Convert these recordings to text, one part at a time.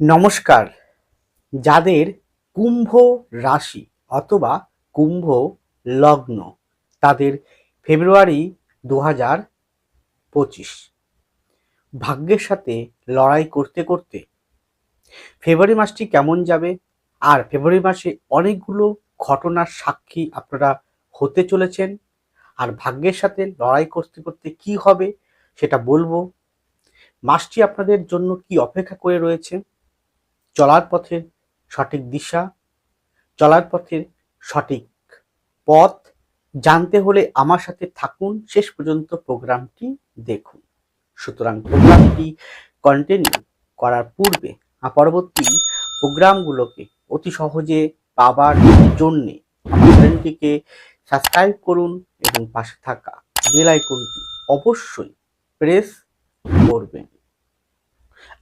নমস্কার। যাদের কুম্ভ রাশি অথবা কুম্ভ লগ্ন, তাদের ফেব্রুয়ারি দু হাজার পঁচিশ। ভাগ্যের সাথে লড়াই করতে করতে ফেব্রুয়ারি মাসটি কেমন যাবে? আর ফেব্রুয়ারি মাসে অনেকগুলো ঘটনার সাক্ষী আপনারা হতে চলেছেন। আর ভাগ্যের সাথে লড়াই করতে করতে কি হবে সেটা বলব। মাসটি আপনাদের জন্য কি অপেক্ষা করে রয়েছে? চলার পথের সঠিক দিশা, চলার পথের সঠিক পথ জানতে হলে আমার সাথে থাকুন। শেষ পর্যন্ত প্রোগ্রামটি দেখুন। সুতরাং প্রোগ্রামটি কন্টিনিউ করার পূর্বে পরবর্তী প্রোগ্রামগুলোকে অতি সহজে পাবার জন্যে চ্যানেলটিকে সাবস্ক্রাইব করুন এবং পাশে থাকা বেল আইকনটি অবশ্যই প্রেস করবেন।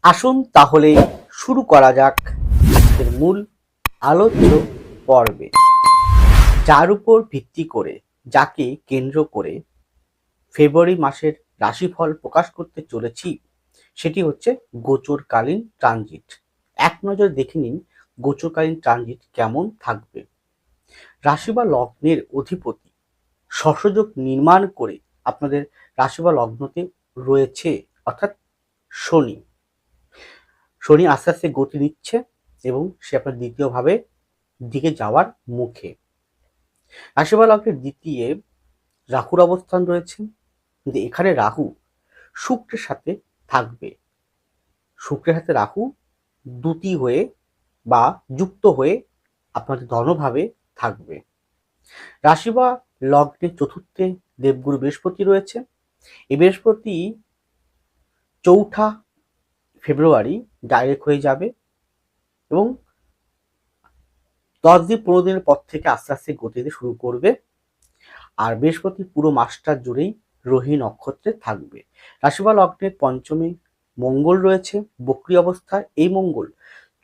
আসুন তাহলে শুরু করা যাক আজকের মূল আলোচ্য পর্বে। যার উপর ভিত্তি করে, যাকে কেন্দ্র করে ফেব্রুয়ারি মাসের রাশিফল প্রকাশ করতে চলেছি, সেটি হচ্ছে গোচরকালীন ট্রানজিট। এক নজর দেখে নিন গোচরকালীন ট্রানজিট কেমন থাকবে। রাশি বা লগ্নের অধিপতি সহযোগ নির্মাণ করে আপনাদের রাশি বা লগ্নতে রয়েছে, অর্থাৎ শনি। শনি আস্তে আস্তে গতি নিচ্ছে এবং সে আপনার দ্বিতীয়ভাবে দিকে যাওয়ার মুখে। রাশিফল লগ্নের দ্বিতীয় রাহুর অবস্থান রয়েছে। কিন্তু এখানে রাহু শুক্রের সাথে থাকবে। শুক্রের সাথে রাহু দুটি হয়ে বা যুক্ত হয়ে আপনাদের ধনভাবে থাকবে। রাশি বা লগ্নের চতুর্থে দেবগুরু বৃহস্পতি রয়েছে। এই বৃহস্পতি চৌঠা ফেব্রুয়ারি ডাইরেক্ট হয়ে যাবে এবং দশ দিন পনেরো দিনের পর থেকে আস্তে আস্তে গতিতে শুরু করবে। আর বৃহস্পতি পুরো মাসটা জুড়েই রোহী নক্ষত্রে থাকবে। রাশিবা লগ্নের পঞ্চমী মঙ্গল রয়েছে, বক্রি অবস্থায় এই মঙ্গল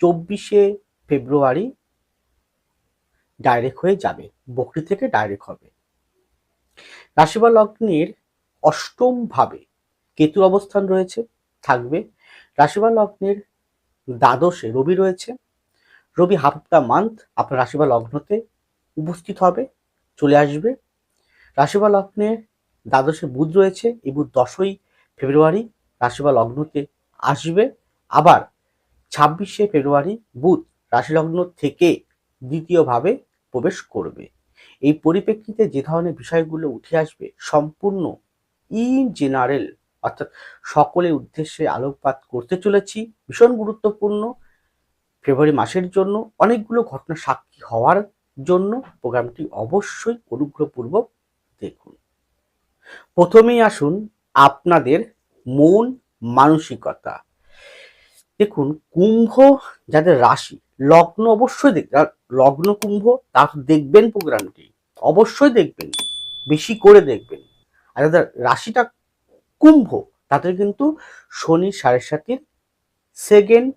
চব্বিশে ফেব্রুয়ারি ডাইরেক্ট হয়ে যাবে, বকরি থেকে ডাইরেক্ট হবে। রাশিবা অষ্টম ভাবে কেতুর অবস্থান রয়েছে, থাকবে। রাশিবা লগ্নের দ্বাদশে রবি রয়েছে। রবি হাফ দ্য মান্থ আপনার রাশিবা লগ্নতে উপস্থিত হবে, চলে আসবে। রাশিবা লগ্নের দ্বাদশে বুধ রয়েছে, এই বুধ দশই ফেব্রুয়ারি রাশিবা লগ্নতে আসবে। আবার ছাব্বিশে ফেব্রুয়ারি বুধ রাশি লগ্ন থেকে দ্বিতীয়ভাবে প্রবেশ করবে। এই পরিপ্রেক্ষিতে যে ধরনের বিষয়গুলো উঠে আসবে, সম্পূর্ণ ইন জেনারেল অর্থাৎ সকলের উদ্দেশ্যে আলোকপাত করতে চলেছি। ভীষণ গুরুত্বপূর্ণ। ফেব্রুয়ারি মাসের জন্য অনেকগুলো ঘটনা সাক্ষী হওয়ার জন্য প্রোগ্রামটি অবশ্যই অনুগ্রহপূর্বক দেখুন। প্রথমেই আসুন আপনাদের মন মানসিকতা। দেখুন, কুম্ভ যাদের রাশি, লগ্ন অবশ্যই লগ্ন, কুম্ভ তা দেখবেন প্রোগ্রামটি। অবশ্যই দেখবেন, বেশি করে দেখবেন। আর যাদের রাশিটা কুম্ভ, তাদের কিন্তু শনি সাড়ে সাতির সেকেন্ড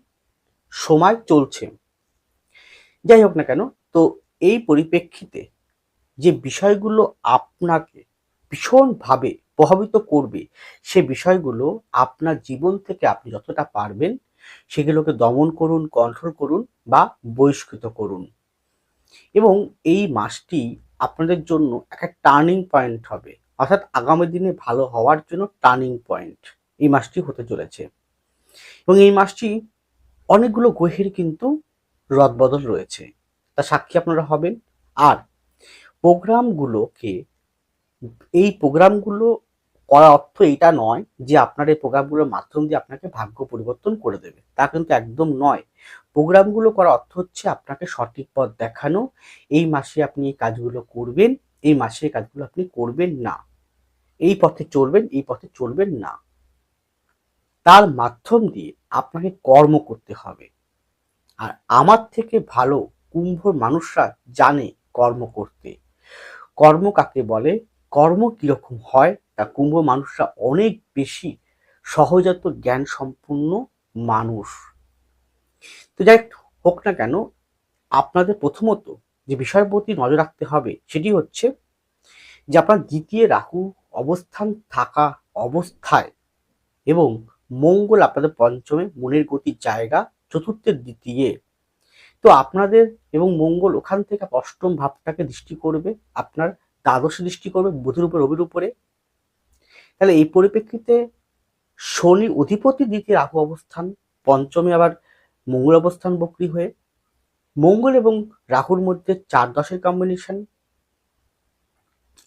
সময় চলছে। যাই হোক না কেন, তো এই পরিপ্রেক্ষিতে যে বিষয়গুলো আপনাকে ভীষণভাবে প্রভাবিত করবে, সে বিষয়গুলো আপনার জীবন থেকে আপনি যতটা পারবেন, সেগুলোকে দমন করুন কন্ট্রোল করুন বা বহিষ্কৃত করুন। এবং এই মাসটি আপনাদের জন্য একটা টার্নিং পয়েন্ট হবে। অর্থাৎ আগামী দিনে ভালো হওয়ার জন্য টার্নিং পয়েন্ট এই মাসটি হতে চলেছে। এবং এই মাসটি অনেকগুলো গ্রহের কিন্তু রদবদল রয়েছে। তা সাক্ষী আপনারা হবেন। আর প্রোগ্রামগুলোকে, এই প্রোগ্রামগুলো করার অর্থ এটা নয় যে আপনার এই প্রোগ্রামগুলোর মাধ্যম দিয়ে আপনাকে ভাগ্য পরিবর্তন করে দেবে। তা কিন্তু একদম নয়। প্রোগ্রামগুলো করার অর্থ হচ্ছে আপনাকে সঠিক পথ দেখানো। এই মাসে আপনি এই কাজগুলো করবেন, এই মাসে এই কাজগুলো আপনি করবেন না। এই পথে চলবেন, এই পথে চলবেন না। তার মাধ্যম দিয়ে আপনাকে কর্ম করতে হবে। আর আমার থেকে ভালো কুম্ভর মানুষরা জানে কর্ম করতে। কর্ম কাকে বলে? কর্ম কীরকম হয়? তা কুম্ভ মানুষরা অনেক বেশি সহজাত জ্ঞান সম্পূর্ণ মানুষ। তো যাই হোক না কেন, আপনাদের প্রথমত যে বিষয়ের প্রতি নজর রাখতে হবে সেটি হচ্ছে যে আপনার দ্বিতীয় রাহু অবস্থান থাকা অবস্থায় এবং মঙ্গল আপনাদের পঞ্চমে মনের গতির জায়গা চতুর্থের দ্বিতীয়। তো আপনাদের এবং মঙ্গল ওখান থেকে অষ্টম ভাবটাকে দৃষ্টি করবে, আপনার দ্বাদশে দৃষ্টি করবে বুধের উপর, রবির উপরে। তাহলে এই পরিপ্রেক্ষিতে শনি অধিপতি দ্বিতীয় রাহু অবস্থান, পঞ্চমে আবার মঙ্গল অবস্থান বক্রি হয়ে। মঙ্গল এবং রাহুর মধ্যে চার দশের কম্বিনেশন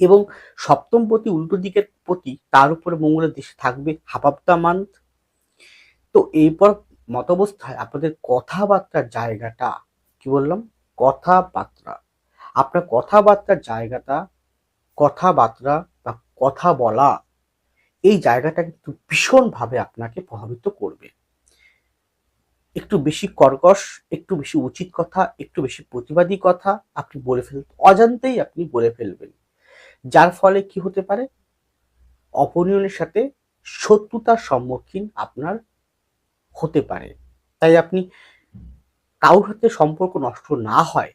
এবং সপ্তম পতি উল্টো দিকের প্রতি তার উপরে মঙ্গলের দেশে থাকবে হাফ অফ দ্য মান্থ তো এরপর মতাবস্থায় আপনাদের কথাবার্তার জায়গাটা, কি বললাম? কথাবার্তা। আপনার কথাবার্তার জায়গাটা, কথাবার্তা বা কথা বলা, এই জায়গাটা কিন্তু ভীষণভাবে আপনাকে প্রভাবিত করবে। একটু বেশি কর্কশ, একটু বেশি উচিত কথা, একটু বেশি প্রতিবাদী কথা আপনি বলে ফেল, অজান্তেই আপনি বলে ফেলবেন। যার ফলে কি হতে পারে? অপনিয়নের সাথে শত্রুতার সম্মুখীন আপনার হতে পারে। তাই আপনি কারোর সাথে সম্পর্ক নষ্ট না হয়,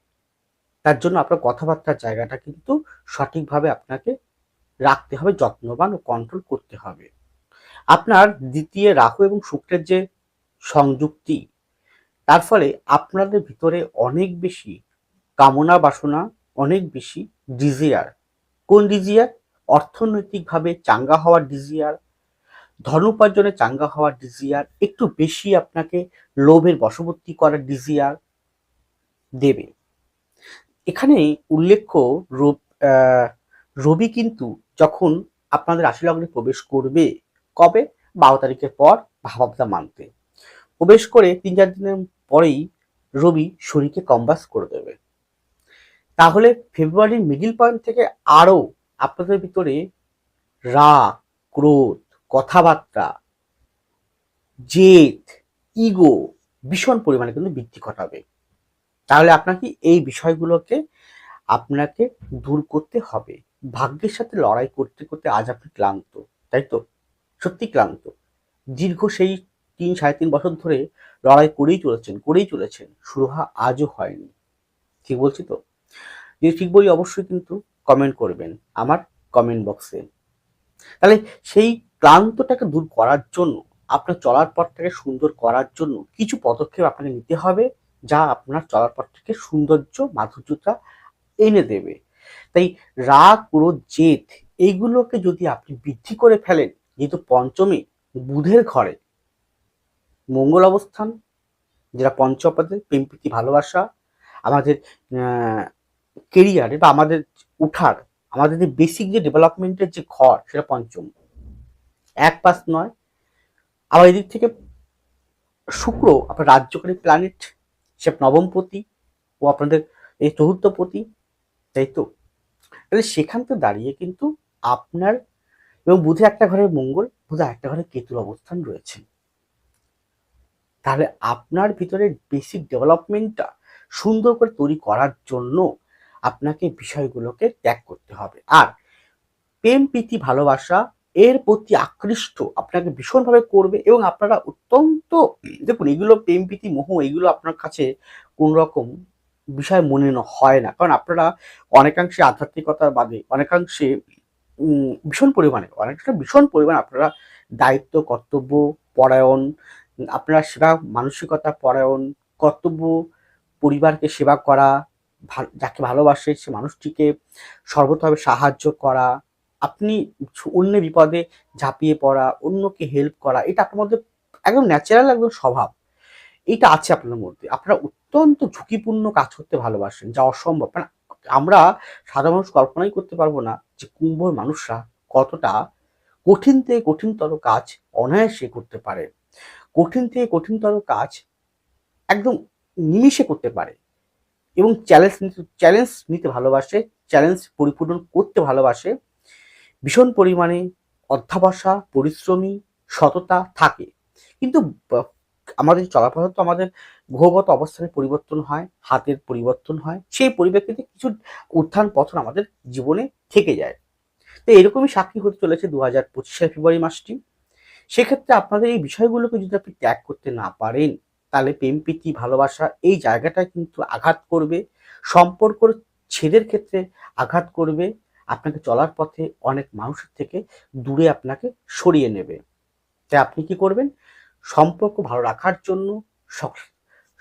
তার জন্য আপনার কথাবার্তার জায়গাটা কিন্তু সঠিকভাবে আপনাকে রাখতে হবে, যত্নবান ও কন্ট্রোল করতে হবে। আপনার দ্বিতীয় রাহু এবং শুক্রের যে সংযুক্তি, তার ফলে আপনাদের ভিতরে অনেক বেশি কামনা বাসনা অনেক বেশি ডিজিয়ার কোন ডিজিয়ার অর্থনৈতিকভাবে চাঙ্গা হওয়ার ডিজিয়ার ধন উপার্জনে চাঙ্গা হওয়ার ডিজিয়ার একটু বেশি আপনাকে লোভের বশবর্তী করার ডিজিয়ার দেবে। এখানে উল্লেখ্য রবি কিন্তু যখন আপনাদের রাশি লগ্নে প্রবেশ করবে, কবে? বারো তারিখের পর ভাবাবদা মানতে। প্রবেশ করে তিন চার দিনের পরেই রবি শরীরকে কম্বাস করে দেবে। তাহলে ফেব্রুয়ারির মিডিল পয়েন্ট থেকে আরও আপনাদের ভিতরে রাগ ক্রোধ, কথাবার্তা, জেদ ইগো ভীষণ পরিমাণে কিন্তু বৃদ্ধি ঘটাবে। তাহলে আপনাকে এই বিষয়গুলোকে আপনাকে দূর করতে হবে। ভাগ্যের সাথে লড়াই করতে করতে আজ আপনি ক্লান্ত, তাই তো? সত্যি ক্লান্ত। দীর্ঘ সেই তিন, সাড়ে তিন বছর ধরে লড়াই করেই চলেছেন করেই চলেছেন। হওয়া আজও হয়নি। ঠিক বলছি তো? যদি ঠিক বলি অবশ্যই কিন্তু কমেন্ট করবেন আমার কমেন্ট বক্সে তাহলে সেই ক্লান্তটাকে দূর করার জন্য, আপনার চলার পথটাকে সুন্দর করার জন্য কিছু পদক্ষেপ আপনাকে নিতে হবে যা আপনার চলার পথটাকে সৌন্দর্য, মাধুর্যতা এনে দেবে। তাই রাগ, ক্রোধ, জেদ এইগুলোকে যদি আপনি বৃদ্ধি করে ফেলেন, যেহেতু পঞ্চমী, বুধের ঘরে মঙ্গল অবস্থান, যেটা পঞ্চপদে প্রেমপ্রীতি ভালোবাসা, আমাদের কেরিয়ারে বা আমাদের উঠার, আমাদের যে বেসিক যে ডেভেলপমেন্টের যে ঘর, সেটা পঞ্চম। এক পাস নয়, আবার এদিক থেকে শুক্র আপনার রাজ্যকারী প্ল্যানেট সে নবমপতি ও আপনাদের এই চতুর্থপতি তাই তো? তাহলে সেখান থেকে দাঁড়িয়ে কিন্তু আপনার এবং বুধে একটা ঘরের মঙ্গল বুধে একটা ঘরে কেতুর অবস্থান রয়েছে। তাহলে আপনার ভিতরে বেসিক ডেভেলপমেন্টটা সুন্দর করে তৈরি করার জন্য আপনাকে বিষয়গুলোকে ত্যাগ করতে হবে। আর প্রেম, প্রীতি, ভালোবাসা এর প্রতি আকৃষ্ট আপনাকে ভীষণভাবে করবে এবং আপনারা অত্যন্ত, দেখুন, এগুলো প্রেম, প্রীতি, মোহ, এগুলো আপনার কাছে কোন রকম বিষয় মনে হয় না। কারণ আপনারা অনেকাংশে আধ্যাত্মিকতার বাদে অনেকাংশে ভীষণ পরিমাণে অনেকটা ভীষণ পরিমাণে আপনারা দায়িত্ব, কর্তব্য, পরায়ণ, আপনারা সেবা, মানসিকতা, পরায়ণ, কর্তব্য, পরিবারকে সেবা করা যাকে ভালোবাসে সে মানুষটিকে সর্বতভাবে সাহায্য করা, আপনি অন্য বিপদে ঝাঁপিয়ে পড়া, অন্যকে হেল্প করা, এটা আপনার মধ্যে একদম ন্যাচারাল একদম স্বভাব। এটা আছে আপনার মধ্যে। আপনারা অত্যন্ত ঝুঁকিপূর্ণ কাজ করতে ভালোবাসেন, যা অসম্ভব। মানে আমরা সাধারণ মানুষ কল্পনাই করতে পারব না যে কুম্ভর মানুষরা কতটা কঠিন থেকে কঠিনতর কাজ অনায়াসে করতে পারে। কঠিন থেকে কঠিনতর কাজ একদম নিমিষে করতে পারে। এবং চ্যালেঞ্জ নিতে চ্যালেঞ্জ নিতে ভালোবাসে চ্যালেঞ্জ পরিপূরণ করতে ভালোবাসে। ভীষণ পরিমাণে অধ্যাবসা, পরিশ্রমী, সততা থাকে। কিন্তু আমাদের চলাপথ তো আমাদের গ্রহগত অবস্থানের পরিবর্তন হয়, হাতের পরিবর্তন হয়, সেই পরিপ্রেক্ষিতে কিছু উত্থান পথন আমাদের জীবনে থেকে যায়। তো এরকমই সাক্ষী হতে চলেছে দু হাজার পঁচিশের ফেব্রুয়ারি মাসটি। সেক্ষেত্রে আপনাদের এই বিষয়গুলোকে যদি আপনি ত্যাগ করতে না পারেন তাহলে প্রেম, প্রীতি, ভালোবাসা এই জায়গাটা কিন্তু আঘাত করবে। সম্পর্ক ছেদের ক্ষেত্রে আঘাত করবে। আপনাকে চলার পথে অনেক মানুষের থেকে দূরে আপনাকে সরিয়ে নেবে। তাই আপনি কি করবেন? সম্পর্ক ভালো রাখার জন্য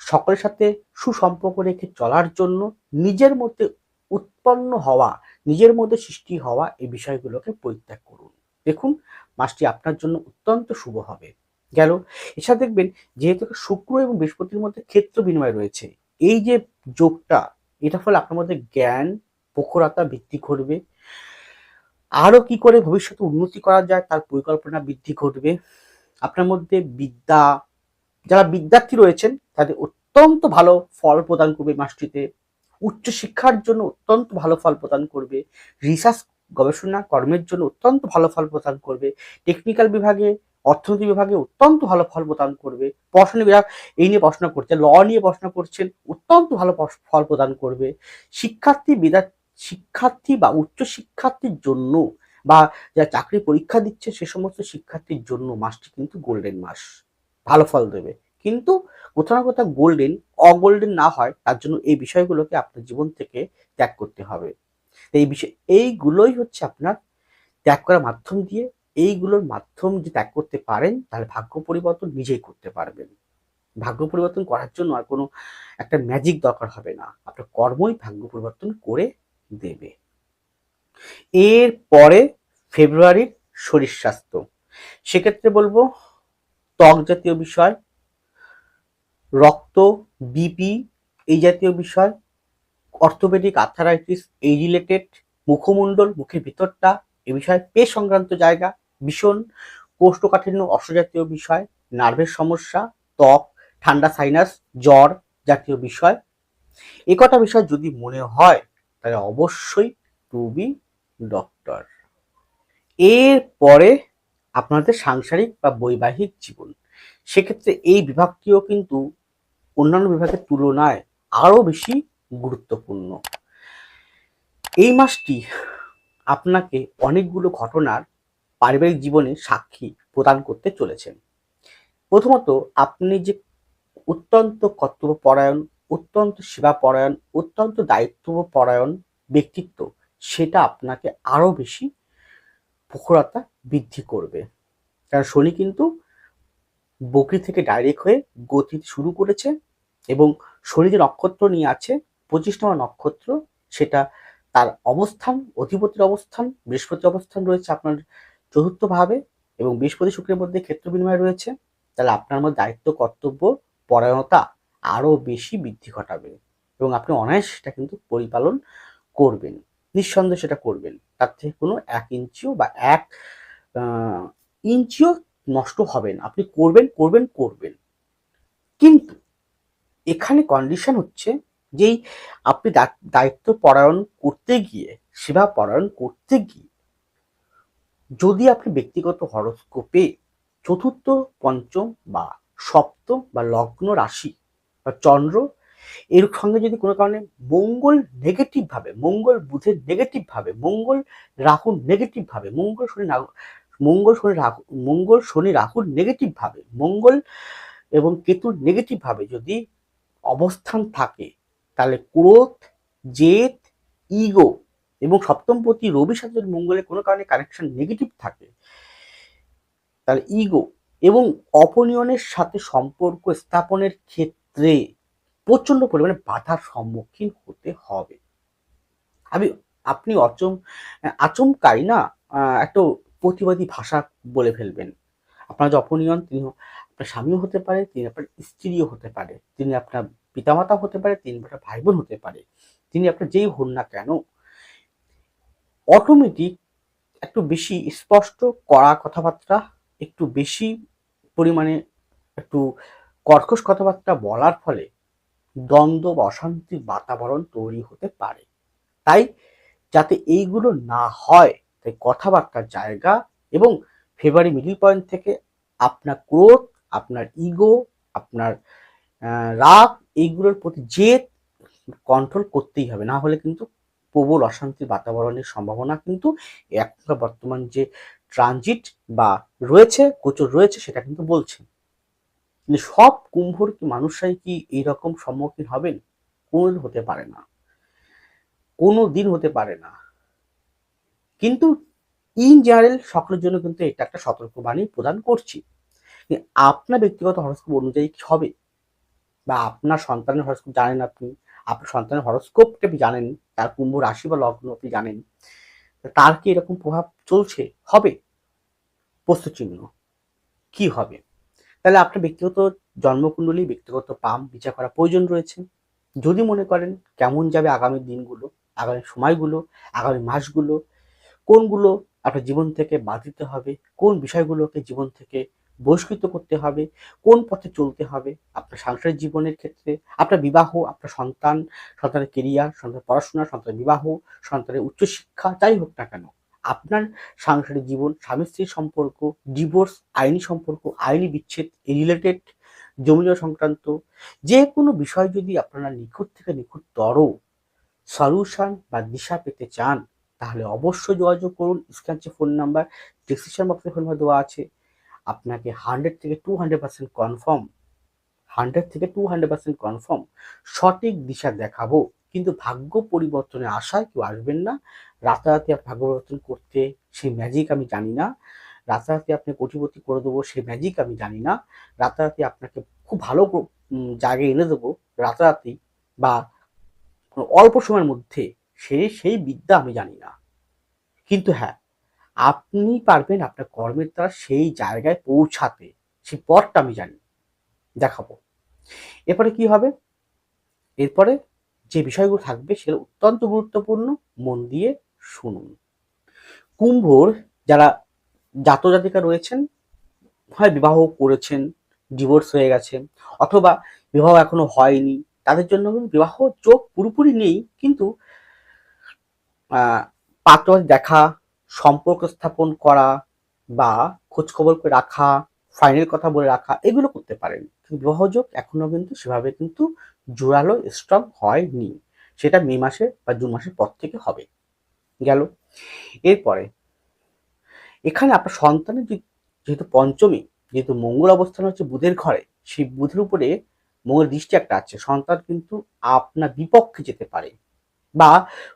সকলের সাথে সুসম্পর্ক রেখে চলার জন্য নিজের মধ্যে উৎপন্ন হওয়া, নিজের মধ্যে সৃষ্টি হওয়া এই বিষয়গুলোকে পরিত্যাগ করুন। দেখুন, মাসটি আপনার জন্য অত্যন্ত শুভ হবে। গেল। এছাড়া দেখবেন, যেহেতু শুক্র এবং বৃহস্পতির মধ্যে ক্ষেত্র বিনিময় রয়েছে, এই যে যোগটা, এটা ফলে আপনার মধ্যে জ্ঞান, প্রখরতা বৃদ্ধি ঘটবে। আরও কি করে ভবিষ্যতে উন্নতি করা যায়, তার পরিকল্পনা বৃদ্ধি ঘটবে। আপনার মধ্যে বিদ্যা, যারা বিদ্যার্থী রয়েছেন, তাদের অত্যন্ত ভালো ফল প্রদান করবে মাসটিতে। উচ্চশিক্ষার জন্য অত্যন্ত ভালো ফল প্রদান করবে। রিসার্চ, গবেষণা, কর্মের জন্য অত্যন্ত ভালো ফল প্রদান করবে। টেকনিক্যাল বিভাগে অর্থনীতি বিভাগে অত্যন্ত ভালো ফল প্রদান করবে। পড়াশোনা বিভাগ এই নিয়ে পড়াশোনা করছেন ল নিয়ে পড়াশোনা করছেন, অত্যন্ত ভালো ফল প্রদান করবে। শিক্ষার্থী বিদ্যা শিক্ষার্থী বা উচ্চ শিক্ষার্থীর জন্য বা যারা চাকরি পরীক্ষা দিচ্ছে, সে সমস্ত শিক্ষার্থীর জন্য মাসটি কিন্তু গোল্ডেন মাস। ভালো ফল দেবে। কিন্তু কোথাও না কোথাও গোল্ডেন, অগোল্ডেন না হয়, তার জন্য এই বিষয়গুলোকে আপনার জীবন থেকে ত্যাগ করতে হবে। এই বিষয়, এইগুলোই হচ্ছে আপনার ত্যাগ করার মাধ্যম দিয়ে এইগুলোর মাধ্যম যে ত্যাগ করতে পারেন, তাহলে ভাগ্য পরিবর্তন নিজেই করতে পারবেন। ভাগ্য পরিবর্তন করার জন্য আর কোনো একটা ম্যাজিক দরকার হবে না। আপনার কর্মই ভাগ্য পরিবর্তন করে দেবে। এর পরে ফেব্রুয়ারির শরীর স্বাস্থ্য। সেক্ষেত্রে বলব, ত্বক জাতীয় বিষয়, রক্ত বিপি এই জাতীয় বিষয় অর্থোপেডিক আর্থারাইটিস এই রিলেটেড মুখমণ্ডল, মুখের ভিতরটা, এ বিষয়ে পে সংক্রান্ত জায়গা ভীষণ কোষ্ঠকাঠিন্য অশ্বজাতীয় বিষয়, নার্ভের সমস্যা, ত্বক, ঠান্ডা সাইনাস জ্বর জাতীয় বিষয়। এ কটা বিষয় যদি মনে হয়, তাহলে অবশ্যই টু বি ডক্টর এর পরে আপনাদের সাংসারিক বা বৈবাহিক জীবন। সেক্ষেত্রে এই বিভাগটিও কিন্তু অন্যান্য বিভাগের তুলনায় আরও বেশি গুরুত্বপূর্ণ। এই মাসটি আপনাকে অনেকগুলো ঘটনার পারিবারিক জীবনে সাক্ষী প্রদান করতে চলেছেন। প্রথমত, আপনি যে অত্যন্ত কর্তব্যপরায়ণ, অত্যন্ত সেবাপরায়ণ, অত্যন্ত দায়িত্বপরায়ণ ব্যক্তিত্ব, সেটা আপনাকে আরও বেশি প্রখরতা বৃদ্ধি করবে। কারণ শনি কিন্তু বকরি থেকে ডাইরেক্ট হয়ে গতি শুরু করেছে এবং শনি যে নক্ষত্র নিয়ে আছে, পঁচিশ নম্বর নক্ষত্র, সেটা তার অবস্থান, অধিপতির অবস্থান, বৃহস্পতির অবস্থান রয়েছে আপনার চতুর্থ ভাবে এবং বৃহস্পতি শুক্রের মধ্যে ক্ষেত্র বিনিময় রয়েছে, তাহলে আপনার মধ্যে দায়িত্ব, কর্তব্য, পরায়ণতা আরও বেশি বৃদ্ধি ঘটাবে এবং আপনি অনায়াসে সেটা কিন্তু পরিপালন করবেন, নিঃসন্দেহে সেটা করবেন। তার থেকে কোনো এক ইঞ্চিও বা এক ইঞ্চিও নষ্ট হবে না। আপনি করবেন করবেন করবেন। কিন্তু এখানে কন্ডিশন হচ্ছে যেই আপনি দায়িত্ব পরায়ণ করতে গিয়ে, সেবা পরায়ণ করতে গিয়ে যদি আপনি ব্যক্তিগত হরস্কোপে চতুর্থ, পঞ্চম বা সপ্তম বা লগ্ন রাশি বা চন্দ্র, এর সঙ্গে যদি কোনো কারণে মঙ্গল নেগেটিভ ভাবে, মঙ্গল বুধের নেগেটিভ ভাবে, মঙ্গল রাহুর নেগেটিভ ভাবে, মঙ্গল শনি মঙ্গল শনি রাহু, মঙ্গল শনি রাহুর নেগেটিভ ভাবে, মঙ্গল এবং কেতুর নেগেটিভ ভাবে যদি অবস্থান থাকে, তাহলে ক্রোধ, জেদ ইগো এবং সপ্তমপতি রবির সাথে যদি মঙ্গলের কোনো কারণে কানেকশন নেগেটিভ থাকে তাহলে ইগো এবং অপনিয়নের সাথে সম্পর্ক স্থাপনের ক্ষেত্রে প্রচণ্ড পরিমাণে বাধার সম্মুখীন হতে হবে। আমি, আপনি অচম, আচমকাই না একটা প্রতিবাদী ভাষা বলে ফেলবেন। আপনার যে অপনিয়ন তিনি আপনার স্বামীও হতে পারে, তিনি আপনার স্ত্রীও হতে পারে, তিনি আপনার পিতামাতা হতে পারে, তিনি আপনার ভাই বোন হতে পারে, তিনি আপনার যেই হন না কেন অটোমেটিক একটু বেশি স্পষ্ট কড়া কথাবার্তা, একটু বেশি পরিমাণে একটু কর্কশ কথাবার্তা বলার ফলে দ্বন্দ্ব বা অশান্তির বাতাবরণ তৈরি হতে পারে। তাই যাতে এইগুলো না হয়, তাই কথাবার্তার জায়গা এবং ফেব্রুয়ারি মিডিল পয়েন্ট থেকে আপনার ক্রোধ, আপনার ইগো আপনার রাগ, এইগুলোর প্রতি জেদ কন্ট্রোল করতেই হবে। না হলে কিন্তু প্রবল অশান্তির বাতাবরণের সম্ভাবনা, কিন্তু এখনকার বর্তমান যে ট্রানজিট বা রয়েছে গোচর রয়েছে, সেটা কিন্তু বলছে। সব কুম্ভর কি মানুষরাই কি এইরকম সম্মুখীন হবেন? কোনোদিন হতে পারে না। কোনো দিন হতে পারে না। কিন্তু ইন জেনারেল সকলের জন্য কিন্তু এটা একটা সতর্কবাণী প্রদান করছি। আপনার ব্যক্তিগত হরস্কোপ অনুযায়ী কি হবে? বা আপনার সন্তানের হরস্কোপ জানেন আপনি আপনার সন্তানের হরস্কোপটা আপনি জানেন, তার কুম্ভ রাশি বা লগ্ন আপনি জানেন তার কি এরকম প্রভাব চলছে? হবে? চিহ্ন। কি হবে? তাহলে আপনার ব্যক্তিগত জন্মকুণ্ডলী, ব্যক্তিগত পাম বিচার করা প্রয়োজন রয়েছে। যদি মনে করেন কেমন যাবে আগামী দিনগুলো, আগামী সময়গুলো, আগামী মাসগুলো, কোনগুলো আপনার জীবন থেকে বাদ দিতে হবে, কোন বিষয়গুলোকে জীবন থেকে বহিষ্কৃত করতে হবে, কোন পথে চলতে হবে, আপনার সাংসারিক জীবনের ক্ষেত্রে, আপনার বিবাহ, আপনার সন্তান, সন্তানের কেরিয়ার সন্তানের পড়াশোনা, সন্তানের বিবাহ, সন্তানের উচ্চশিক্ষা, যাই হোক না কেন, আপনার সাংসারিক জীবন, স্বামী স্ত্রীর সম্পর্ক ডিভোর্স আইনি সম্পর্ক, আইনি বিচ্ছেদ রিলেটেড জমি সংক্রান্ত, যে কোনো বিষয় যদি আপনারা নিখুঁত থেকে নিখুঁততর সলিউশন বা দিশা পেতে চান, তাহলে অবশ্যই যোগাযোগ করুন স্ক্যানচে ফোন নাম্বার ডিসক্রিপশন বক্সে ফোন নাম্বার দেওয়া আছে। আপনাকে হান্ড্রেড থেকে to hundred percent confirm hundred থেকে টু হান্ড্রেড পার্সেন্ট কনফার্ম সঠিক দিশা দেখাবো। কিন্তু ভাগ্য পরিবর্তনের আশায় কেউ আসবেন না। রাতারাতি আর ভাগ্য পরিবর্তন করতে সেই ম্যাজিক আমি জানি না। রাতারাতি আপনি কোটিপতি করে দেবো সেই ম্যাজিক আমি জানি না। রাতারাতি আপনাকে খুব ভালো জায়গায় এনে দেবো। রাতারাতি বা অল্প সময়ের মধ্যে সে সেই বিদ্যা আমি জানি না। কিন্তু হ্যাঁ আপনি পারবেন আপনার কর্মের দ্বারা সেই জায়গায় পৌঁছাতে। সেই পথটা আমি জানি। দেখাবো। এরপরে কি হবে? এরপরে যে বিষয়গুলো থাকবে সেগুলো অত্যন্ত গুরুত্বপূর্ণ। মন দিয়ে শুনুন। কুম্ভর যারা জাতজাতিকা রয়েছেন, হয় বিবাহ করেছেন ডিভোর্স হয়ে গেছে, অথবা বিবাহ এখনও হয়নি, তাদের জন্য বিবাহ চোখ পুরোপুরি নেই, কিন্তু পাত্র দেখা সম্পর্ক স্থাপন করা বা খোঁজখবর করে রাখা ফাইনাল কথা বলে রাখা, এগুলো করতে পারেন। কিন্তু বিবাহযোগ এখনও কিন্তু সেভাবে কিন্তু জোরালো স্ট্রং হয়নি। সেটা মে মাসে বা জুন মাসের পর থেকে হবে। গেল। এরপরে, এখানে আপনার সন্তানের যেহেতু পঞ্চমী, যেহেতু মঙ্গল অবস্থান হচ্ছে বুধের ঘরে, সেই বুধের উপরে মঙ্গল দৃষ্টি একটা আছে। সন্তান কিন্তু আপনার বিপক্ষে যেতে পারে। বা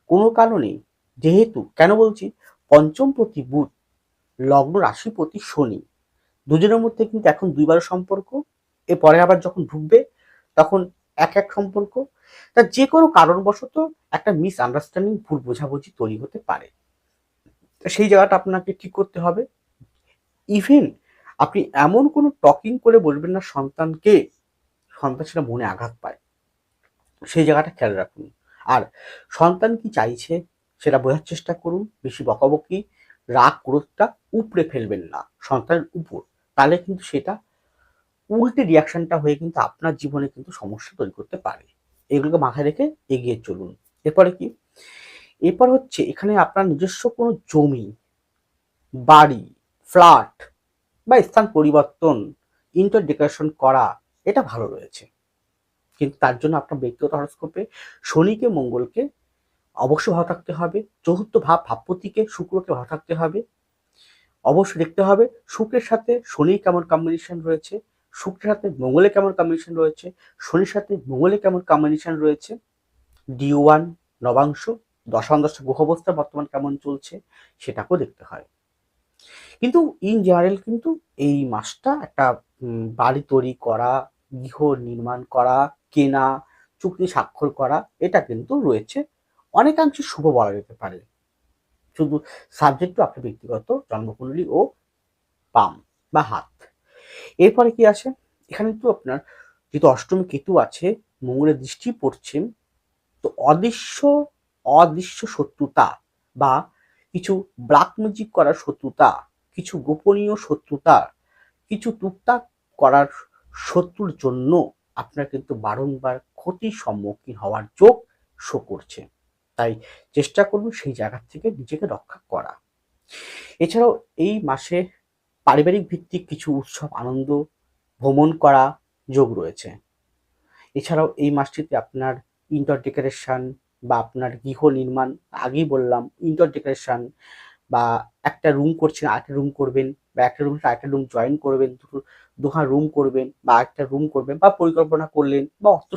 কোনো কারণে, যেহেতু, কেন বলছি? পঞ্চম প্রতি বুধ, লগ্ন রাশি প্রতি শনি। দুজনের মধ্যে কিন্তু এখন দুইবার সম্পর্ক, এরপরে আবার যখন ঢুকবে, তখন এক এক সম্পর্ক। তা যে কোনো কারণবশত একটা মিস আন্ডারস্ট্যান্ডিং ভুল বোঝাবুঝি তৈরি হতে পারে। সেই জায়গাটা আপনাকে ঠিক করতে হবে। ইভেন আপনি এমন কোনো টকিং করে বলবেন না সন্তানকে, সন্তান সেটা মনে আঘাত পায়। সেই জায়গাটা খেয়াল রাখুন। আর সন্তান কি চাইছে? সেটা বোঝার চেষ্টা করুন, বেশি বকাবকি, রাগ ক্রোধটা উপড়ে ফেলবেন না, সন্তানের উপর। তাহলে কিন্তু সেটা উল্টে রিয়াকশনটা হয়ে কিন্তু আপনার জীবনে কিন্তু সমস্যা তৈরি করতে পারে। এগুলোকে মাথায় রেখে এগিয়ে চলুন। এরপরে কি? এরপর হচ্ছে এখানে আপনার নিজস্ব কোনো জমি, বাড়ি ফ্ল্যাট বা স্থান পরিবর্তন ইন্টার ডেকোরেশন করা, এটা ভালো রয়েছে। কিন্তু তার জন্য আপনার ব্যক্তিগত হরস্কোপে শনিকে, মঙ্গলকে অবশ্যই ভালো থাকতে হবে। চতুর্থ ভাব, ভাবপতিকে, শুক্রকে ভালো থাকতে হবে। অবশ্যই দেখতে হবে শুক্রের সাথে শনির কেমন কম্বিনেশন রয়েছে, শুক্রের সাথে মঙ্গলে কেমন কম্বিনেশন রয়েছে, শনির সাথে মঙ্গলে কেমন কম্বিনেশন রয়েছে ডি ওয়ান নবাংশ দশান্তর গ্রহ অবস্থা বর্তমান কেমন চলছে সেটাকেও দেখতে হয়। কিন্তু ইন জেনারেল কিন্তু এই মাসটা একটা বাড়ি তৈরি করা, গৃহ নির্মাণ করা, কেনা, চুক্তি স্বাক্ষর করা, এটা কিন্তু রয়েছে অনেকাংশে শুভ বলা যেতে পারে। শুধু সাবজেক্ট আপনার ব্যক্তিগত জন্মকুণ্ডলী ও পাম বা হাত। এরপরে কি আছে? এখানে তো আপনার যেহেতু অষ্টমী কেতু আছে, মঙ্গলের দৃষ্টি পড়ছে, তো অদৃশ্য অদৃশ্য শত্রুতা বা কিছু ব্ল্যাক ম্যাজিক করার শত্রুতা, কিছু গোপনীয় শত্রুতা, কিছু টুকটাক করার শত্রুর জন্য আপনার কিন্তু বারংবার ক্ষতির সম্মুখীন হওয়ার যোগ শো করছে। তাই চেষ্টা করুন সেই জায়গা থেকে নিজেকে রক্ষা করা। এছাড়াও এই মাসে পারিবারিক ভিত্তিক কিছু উৎসব, আনন্দ, ভ্রমণ করা যোগ রয়েছে। এছাড়াও এই মাসটিতে আপনার ইন্টার ডেকোরেশন বা আপনার গৃহ নির্মাণ, আগেই বললাম ইন্টার ডেকোরেশন বা একটা রুম করছেন, আরেকটা রুম করবেন বা একটা রুম আরেকটা রুম জয়েন করবেন, দুটো দুহা রুম করবেন বা একটা রুম করবেন বা পরিকল্পনা করলেন বা অর্থ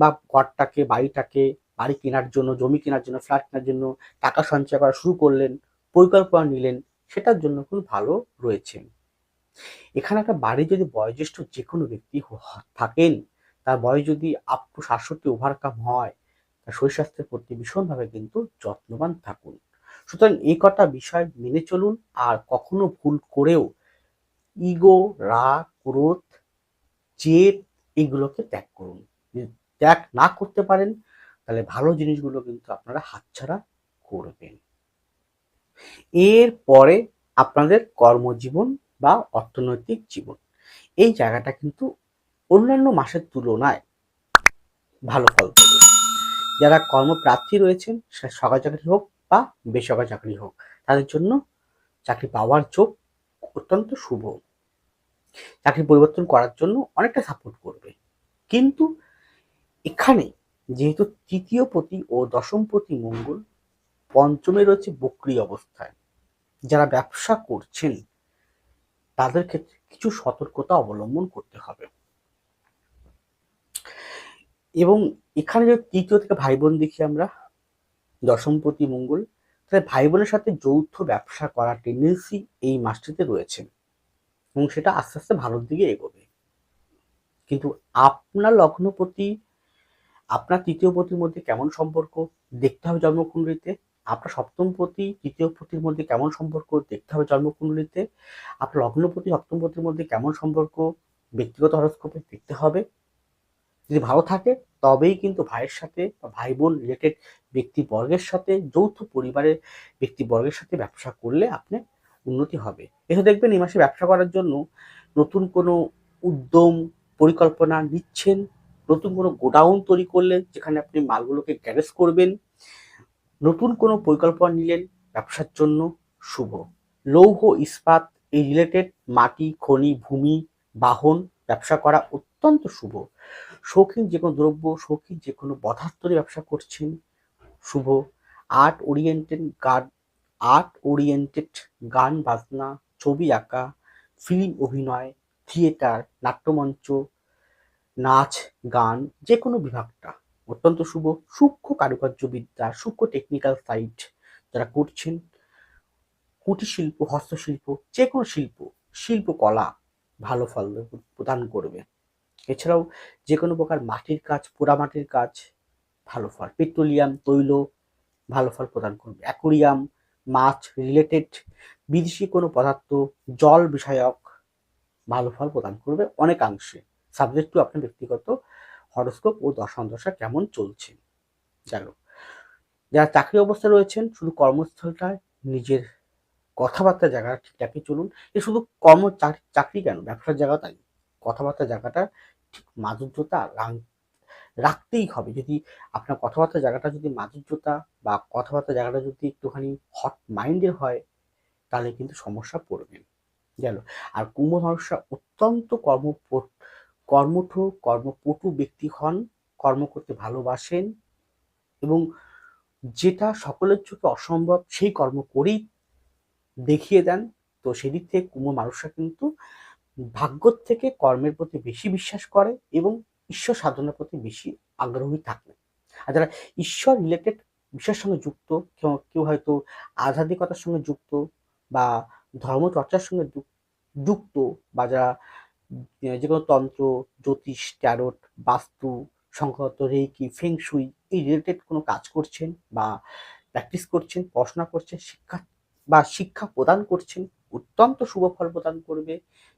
বা ঘরটাকে, বাড়িটাকে বাড়ি কেনার জন্য, জমি কেনার জন্য ফ্ল্যাট কেনার জন্য টাকা সঞ্চয় করা শুরু করলেন, পরিকল্পনা নিলেন, সেটার জন্য খুব ভালো রয়েছে। এখানে একটা বাড়ি যদি বয়োজ্যেষ্ঠ যে কোনো ব্যক্তি থাকেন, তার বয়স যদি আপ টু সাতষট্টি ওভারকাম হয়, তার শরীর স্বাস্থ্যের প্রতি ভীষণভাবে কিন্তু যত্নবান থাকুন। সুতরাং এই কটা বিষয় মেনে চলুন, আর কখনো ভুল করেও ইগো রাগ, ক্রোধ, জেদ, এগুলোকে ত্যাগ করুন। ত্যাগ না করতে পারেন তাহলে ভালো জিনিসগুলো কিন্তু আপনারা হাতছাড়া করবেন। এর পরে আপনাদের কর্মজীবন বা অর্থনৈতিক জীবন। এই জায়গাটা কিন্তু অন্যান্য মাসের তুলনায় ভালো ফল দেবে যারা কর্মপ্রার্থী রয়েছেন, সে সরকারি চাকরি হোক বা বেসরকারি চাকরি হোক, তাদের জন্য চাকরি পাওয়ার যোগ অত্যন্ত শুভ। চাকরি পরিবর্তন করার জন্য অনেকটা সাপোর্ট করবে। কিন্তু এখানে যেহেতু তৃতীয় পতি ও দশম পতি মঙ্গল পঞ্চমে রয়েছে বক্রি অবস্থায়। যারা ব্যবসা করছেন, তাদের ক্ষেত্রে কিছু সতর্কতা অবলম্বন করতে হবে। এবং এখানে যে তৃতীয় থেকে ভাই বোন দেখি আমরা দশমপতি মঙ্গল, তাহলে ভাই বোনের সাথে যৌথ ব্যবসা করার টেন্ডেন্সি এই মাসটিতে রয়েছে এবং সেটা আস্তে আস্তে ভালোর দিকে এগোবে। কিন্তু আপনার লগ্নপতি আপনার তৃতীয় পতির মধ্যে কেমন সম্পর্ক? দেখতে হবে জন্মকুণ্ডলিতে। আপনার সপ্তম পতি, তৃতীয় পতির মধ্যে কেমন সম্পর্ক? দেখতে হবে জন্মকুণ্ডলিতে। আপনার লগ্নপতি সপ্তম পতির মধ্যে কেমন সম্পর্ক? ব্যক্তিগত হরস্কোপে দেখতে হবে। যদি ভালো থাকে, তবেই কিন্তু ভাইয়ের সাথে বা ভাই বোন রিলেটেড ব্যক্তিবর্গের সাথে, যৌথ পরিবারের ব্যক্তিবর্গের সাথে ব্যবসা করলে আপনি উন্নতি হবে। এসে দেখবেন এই মাসে ব্যবসা করার জন্য নতুন কোনো উদ্যম, পরিকল্পনা নিচ্ছেন নতুন কোনো গোডাউন তৈরি করলেন, যেখানে আপনি মালগুলোকে গ্যারেজ করবেন। নতুন কোনো পরিকল্পনা নিলেন ব্যবসার জন্য, শুভ। লৌহ ইস্পাত, এই রিলেটেড মাটি, খনি, ভূমি, বাহন, ব্যবসা করা অত্যন্ত শুভ। শৌখিন যে কোনো দ্রব্য, শৌখিন যে কোনো পদার্থ ব্যবসা করছেন, শুভ। আর্ট ওরিয়েন্টেড গান আর্ট ওরিয়েন্টেড গান, বাজনা, ছবি আঁকা ফিল্ম অভিনয় থিয়েটার নাট্যমঞ্চ নাচ, গান যে কোনো বিভাগটা। অত্যন্ত শুভ, সূক্ষ্ম কারুকার্যবিদ্যা সূক্ষ্ম টেকনিক্যাল সাইট যারা করছেন কুটির শিল্প হস্তশিল্প যে কোনো শিল্প, শিল্পকলা ভালো ফল প্রদান করবে। এছাড়াও যে কোনো প্রকার মাটির কাজ পোড়ামাটির কাজ, ভালো ফল। পেট্রোলিয়াম, তৈল, ভালো ফল প্রদান করবে। অ্যাকোরিয়াম, মাছ রিলেটেড বিদেশি কোনো পদার্থ, জল বিষয়ক ভালো ফল প্রদান করবে অনেকাংশে। সাবজেক্ট টু আপনার ব্যক্তিগত হরস্কোপ ও দশা কেমন চলছে? গেল যারা চাকরি অবস্থায় রয়েছেন, শুধু কর্মস্থলটায় নিজের কথাবার্তা জায়গাটা ঠিকঠাকই চলুন। এ শুধু কর্ম চাকরি কেন? ব্যবসার জায়গা তাই। কথাবার্তা জায়গাটা ঠিক মাধুর্যতা রাখতেই হবে। যদি আপনার কথাবার্তা জায়গাটা যদি মাধুর্যতা বা কথাবার্তা জায়গাটা যদি একটুখানি হট মাইন্ডের হয়, তাহলে কিন্তু সমস্যা পড়বেন গেল আর কুম্ভ মানুষরা অত্যন্ত কর্ম কর্মঠ, কর্মপটু ব্যক্তি হন, কর্ম করতে ভালোবাসেন এবং যেটা সকলের চোখে অসম্ভব সেই কর্ম করেই দেখিয়ে দেন। তো সেদিক থেকে কুম্ভ মানুষরা কিন্তু ভাগ্যর থেকে কর্মের প্রতি বেশি বিশ্বাস করে এবং ঈশ্বর সাধনার প্রতি বেশি আগ্রহী থাকে। আর যারা ঈশ্বর রিলেটেড বিষয়ের সঙ্গে যুক্ত, কেউ কেউ হয়তো আধ্যাত্মিকতার সঙ্গে যুক্ত বা ধর্মচর্চার সঙ্গে যুক্ত বা যারা যে কোনো তন্ত্র, জ্যোতিষ, ট্যারোট, বাস্তু সংক্রান্ত রেকি ফেংশুই এই রিলেটেড কোনো কাজ করছেন বা প্র্যাকটিস করছেন, পড়াশোনা করছেন, শিক্ষা বা শিক্ষা প্রদান করছেন, অত্যন্ত শুভ ফল প্রদান করবে।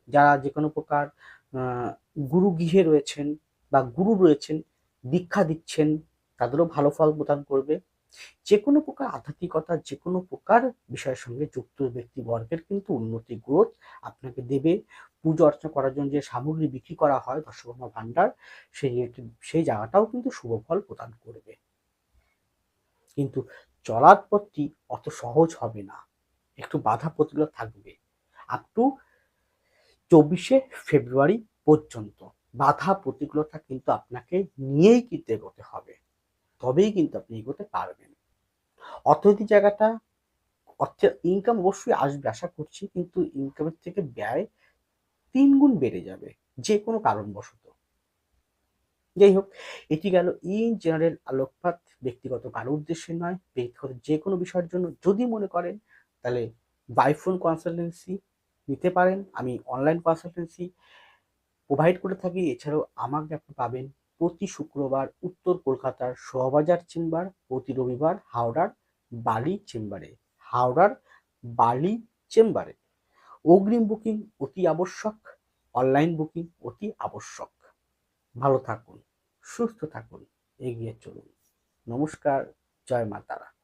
যারা যে কোনো প্রকার গুরু গৃহে রয়েছেন বা গুরু রয়েছেন, দীক্ষা দিচ্ছেন, তাদেরও ভালো ফল প্রদান করবে। যে কোনো প্রকার আধ্যাত্মিকতা, যে কোনো প্রকার বিষয়ের সঙ্গে যুক্ত ব্যক্তিবর্গের কিন্তু উন্নতি গ্রোথ আপনাকে দেবে। পুজো অর্চনা করার জন্য যে সামগ্রী বিক্রি করা হয় দর্শকর্মা ভাণ্ডার, সেই সেই জায়গাটাও কিন্তু শুভ ফল প্রদান করবে। কিন্তু চলার পথটি অত সহজ হবে না। একটু বাধা প্রতিকূলতা থাকবে। আপ টু চব্বিশে ফেব্রুয়ারি পর্যন্ত বাধা প্রতিকূলতা কিন্তু আপনাকে নিয়েই কিন্তু এগোতে হবে। তবেই কিন্তু আপনি এগোতে পারবেন। অর্থনৈতিক জায়গাটা অর্থের ইনকাম অবশ্যই আসবে, আশা করছি। কিন্তু ইনকামের থেকে ব্যয় তিন গুণ বেড়ে যাবে, যে কোনো কারণবশত। যাই হোক, এটি গেল ইন জেনারেল আলোকপাত, ব্যক্তিগত কারও উদ্দেশ্যে নয়, ব্যক্তিগত যে কোনো বিষয়ের জন্য যদি মনে করেন, তাহলে বাইফোন কনসালটেন্সি নিতে পারেন, আমি অনলাইন কনসালটেন্সি প্রোভাইড করে থাকি। এছাড়াও আমাকে আপনি পাবেন প্রতি শুক্রবার উত্তর কলকাতার শোভাবাজার চেম্বার, প্রতি রবিবার হাওড়ার বালি চেম্বারে, হাওড়ার বালি চেম্বারে। অগ্রিম বুকিং অতি আবশ্যক, অনলাইন বুকিং অতি আবশ্যক। ভালো থাকুন, সুস্থ থাকুন, এগিয়ে চলুন। নমস্কার, জয় মা তারা।